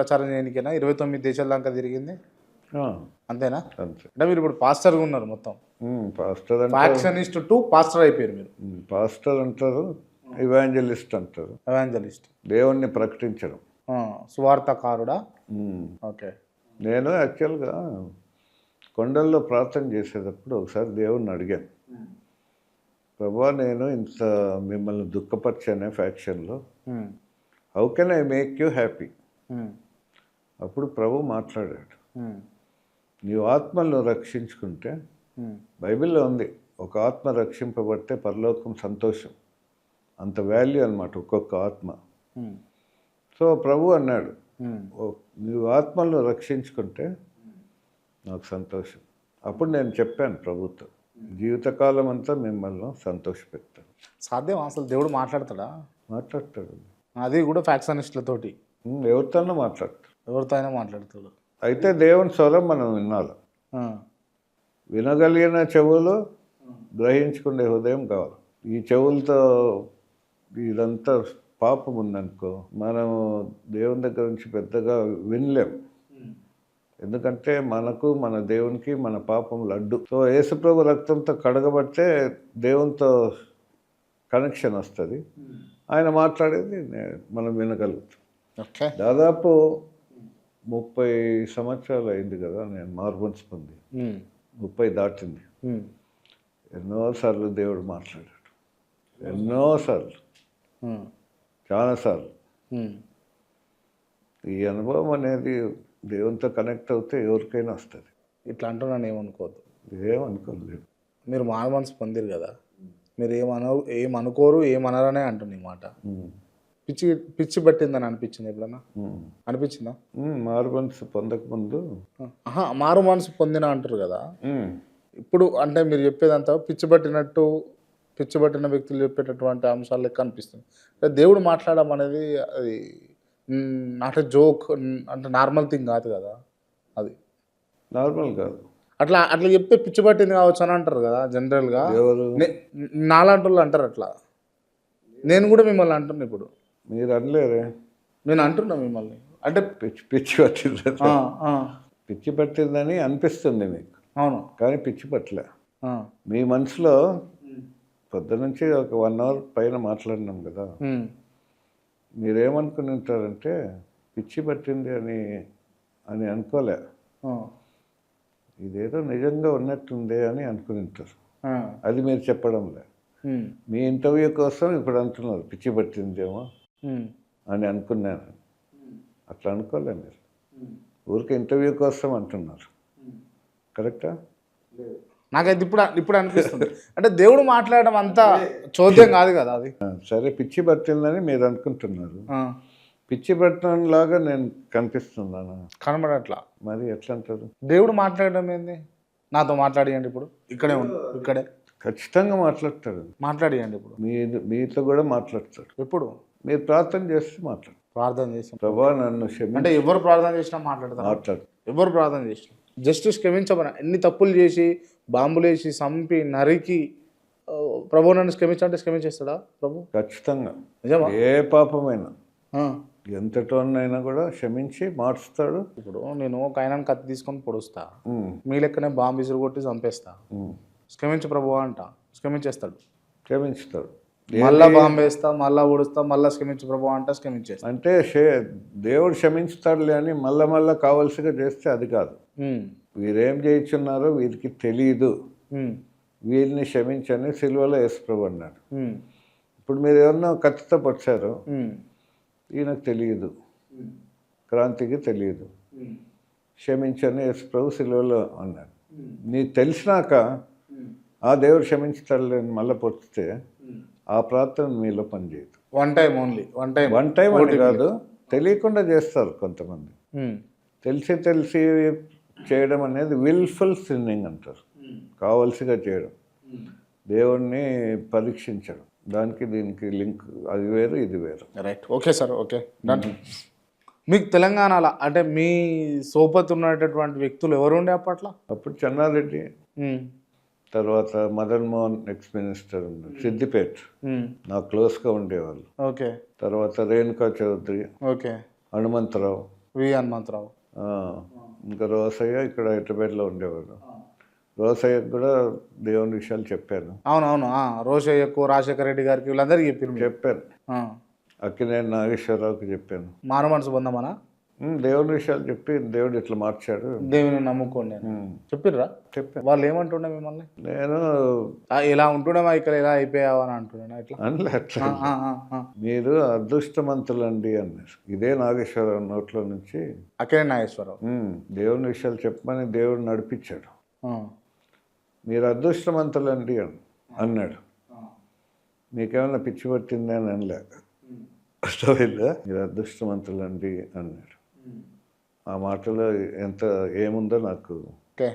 ప్రచారం చేయడానికేనా ఇరవై తొమ్మిది దేశాల దాకా తిరిగింది. అంతేనా? అంతే. అంటే మీరు ఇప్పుడు పాస్టర్గా ఉన్నారు మొత్తం. పాస్టర్ ఫ్యాక్షనిస్ట్ టు పాస్టర్ అయిపోయారు మీరు. పాస్టర్ అంటారు ఇవాంజలిస్ట్ అంటారు. ఎవాంజలిస్ట్ దేవుణ్ణి ప్రకటించడం. సువార్తకారుడా? Um, okay. నేను యాక్చువల్గా కొండల్లో ప్రార్థన చేసేటప్పుడు ఒకసారి దేవుణ్ణి అడిగాను. ప్రభా నేను ఇంత మిమ్మల్ని దుఃఖపరిచానే ఫ్యాక్షన్లో how can I make you happy అప్పుడు ప్రభు మాట్లాడాడు. నీవు ఆత్మలను రక్షించుకుంటే బైబిల్లో ఉంది ఒక ఆత్మ రక్షింపబడితే పరలోకం సంతోషం. అంత వాల్యూ అన్నమాట ఒక్కొక్క ఆత్మ. సో ప్రభు అన్నాడు "ఓ, నీవు ఆత్మలను రక్షించుకుంటే నాకు సంతోషం. అప్పుడు నేను చెప్పాను ప్రభుత్వం జీవితకాలం అంతా మిమ్మల్ని సంతోషపెడతాను. సాధ్యం అసలు దేవుడు మాట్లాడతాడా? మాట్లాడతాడు అది కూడా ఫ్యాక్షనిస్టులతోటి ఎవరితోనో మాట్లాడతాడు ఎవరితో అయినా మాట్లాడతాడు అయితే దేవుని స్వరం మనం వినాలి. వినగలిగిన చెవులు గ్రహించుకునే హృదయం కావాలి. ఈ చెవులతో ఇదంతా పాపం ఉందనుకో మనం దేవుని దగ్గర నుంచి పెద్దగా వినలేం. ఎందుకంటే మనకు మన దేవునికి మన పాపం లడ్డు. సో యేసుప్రభు రక్తంతో కడగబడితే దేవునితో కనెక్షన్ వస్తుంది. ఆయన మాట్లాడేది మనం వినగలుగుతాం. దాదాపు ముప్పై సంవత్సరాలు అయింది కదా నేను మార్బన్స్ పొంది. ముప్పై దాటింది. ఎన్నోసార్లు దేవుడు మాట్లాడాడు. ఎన్నోసార్లు చాలాసార్లు. ఈ అనుభవం అనేది దేవునితో కనెక్ట్ అవుతే ఎవరికైనా వస్తుంది. ఇట్లా అంటున్నాను ఏమనుకోవద్దు. ఏమనుకోలేదు. మీరు మాన మనసు పొందిరు కదా. మీరు ఏమన ఏమనుకోరు ఏమనరనే అంటుంది మాట. పిచ్చి పిచ్చి పట్టిందని అనిపించింది ఎప్పుడన్నా. అనిపించిందా? ఉమ్, మార్బన్స్ పొందకముందు ఆహా, మారు మనసు పొందిన అంటారు కదా? ఇప్పుడు అంటే మీరు చెప్పేదంతా పిచ్చి పట్టినట్టు పిచ్చి పట్టిన వ్యక్తులు చెప్పేటటువంటి అంశాలు లెక్క అనిపిస్తుంది. అంటే దేవుడు మాట్లాడడం అనేది అది నాట్ జోక్ అంటే నార్మల్ థింగ్ కాదు కదా అది. నార్మల్ కాదు. అట్లా అట్లా చెప్తే పిచ్చి పట్టింది కావచ్చు అని అంటారు కదా జనరల్గా నాలాంటి వాళ్ళు అంటారు అట్లా. నేను కూడా మిమ్మల్ని అంటున్నా ఇప్పుడు. మీరు అనలేరే? నేను అంటున్నా మిమ్మల్ని. అంటే పిచ్చి పిచ్చి ఆ, పిచ్చి పట్టిందని అనిపిస్తుంది మీకు. అవును. కానీ పిచ్చి పట్టలే. మీ మనసులో పొద్దు నుంచి ఒక వన్ అవర్ పైన మాట్లాడినాం కదా. మీరేమనుకుని ఉంటారంటే పిచ్చి పట్టింది అని అని అనుకోలే. ఇదేదో నిజంగా ఉన్నట్టుందే అని అనుకుని ఉంటారు అది మీరు చెప్పడంలే. మీ ఇంటర్వ్యూ కోసం ఇప్పుడు అంటున్నారు పిచ్చి పట్టిందేమో. అని అనుకున్నాను. అట్లా అనుకోలే మీరు. ఊరికి ఇంటర్వ్యూ కోసం అంటున్నారు. కరెక్టా? నాకైతే ఇప్పుడు ఇప్పుడు అనిపిస్తుంది. అంటే దేవుడు మాట్లాడడం అంతా చోద్యం కాదు కదా అది. సరే పిచ్చి పట్టిందని మీరు అనుకుంటున్నారు. పిచ్చి పట్టడం లాగా నేను కనిపిస్తున్నాను? కనబడట్లా. మరి ఎట్లా అంటారు దేవుడు మాట్లాడడం ఏంది? నాతో మాట్లాడియండి ఇప్పుడు. ఇక్కడే ఇక్కడే. ఖచ్చితంగా మాట్లాడతాడు. మాట్లాడియండి ఇప్పుడు. మీ మీతో కూడా మాట్లాడతాడు. ఎప్పుడు? మీరు ప్రార్థన చేస్తే మాట్లాడు. ప్రార్థన చేసి ప్రభా నన్ను అంటే ఎవరు ప్రార్థన చేసినా మాట్లాడతారు? మాట్లాడు. ఎవరు ప్రార్థన చేసినా? జస్టిస్ క్షమించమని. ఎన్ని తప్పులు చేసి బాంబులు వేసి చంపి నరికి ప్రభు నన్ను క్షమించంటే క్షమించేస్తాడా ప్రభు? ఖచ్చితంగా. నిజమా? ఏ పాపమైనా. ఎంతటోనైనా కూడా క్షమించి మార్చుతాడు ఇప్పుడు నేను ఒక ఆయనను కత్తి తీసుకొని పొడుస్తా. మీ లెక్కనే బాంబు విసురు కొట్టి చంపేస్తా. క్షమించు ప్రభు అంట. క్షమించేస్తాడు. క్షమించుతాడు. మళ్ళా బాంబు వేస్తా మళ్ళా పొడుస్తా మళ్ళా క్షమించు ప్రభు అంట క్షమించేస్తా. అంటే దేవుడు క్షమించుతాడులే అని మళ్ళా మళ్ళా కావలసిగా చేస్తే అది కాదు. వీరేం చేయించున్నారో వీరికి తెలియదు వీరిని క్షమించని సిల్వలో యేసుప్రభు అన్నాడు. ఇప్పుడు మీరు ఏమన్నా పట్టారు ఉమ్, ఈయనకు తెలియదు క్రాంతికి తెలియదు క్షమించని యేసుప్రభు సిల్వలో అన్నాడు. నీకు తెలిసినాక ఆ దేవుడు క్షమించుతాడులే అని మళ్ళీ పొడితే ఆ ప్రార్థన మీలో పనిచేయదు. One time only one time one time అని కాదు తెలియకుండా చేస్తారు కొంతమంది. ఉమ్, తెలిసి తెలిసి చేయడం అనేది విల్ఫుల్ సిన్నింగ్ అంటారు. కావలసిగా చేయడం. దేవుణ్ణి పరీక్షించడం. దానికి దీనికి లింక్ అది వేరు ఇది వేరు. రైట్ ఓకే సార్ ఓకే మీకు తెలంగాణలో అంటే మీ సోపతి ఉన్నటువంటి వ్యక్తులు ఎవరు ఉండే అప్పట్లో? అప్పుడు చెన్నారెడ్డి. ఉమ్, తర్వాత మదన్ మోహన్ ఎక్స్ మినిస్టర్ ఉన్నారు సిద్దిపేట్. ఉమ్, నాకు క్లోజ్గా ఉండేవాళ్ళు. ఓకే. తర్వాత రేణుకా చౌదరి ఓకే. హనుమంతరావు. వి హనుమంతరావు. ఇంకా రోసయ్య ఇక్కడ హైదరాబాద్లో ఉండేవాడు. రోసయ్యకు కూడా దేవుని విషయాలు చెప్పాను. అవునవును ఆ, రోషయ్యకు రాజశేఖర రెడ్డి గారికి వీళ్ళందరికీ చెప్పారు చెప్పాను. ఆ. అక్కినేని నాగేశ్వరరావుకి చెప్పాను. మారు మనసు పొందమనా? దేవుని విషయాలు చెప్పి దేవుడు ఇట్లా మార్చాడు. దేవుని నమ్ముకోండి చెప్పిర్రా? చెప్పాను వాళ్ళు ఏమంటుండే మిమ్మల్ని? నేను ఇలా ఉంటుండే మా ఇక్కడ ఇలా అయిపోయావు అని అంటుండే ఇట్లా? అనలే అట్లా. మీరు అదృష్టవంతులండి అన్నారు. ఇదే నాగేశ్వరరావు నోట్లో నుంచి. అక్కడే నాగేశ్వరరావు. దేవుని విషయాలు చెప్పమని దేవుడు నడిపించాడు. మీరు అదృష్టవంతులండి అని అన్నాడు. మీకేమైనా పిచ్చి పట్టింది అని అనలే. అర్థమైందా? మీరు అదృష్టవంతులండి అన్నాడు. ఆ మాటలో ఎంత ఏముందో నాకు ఓకే.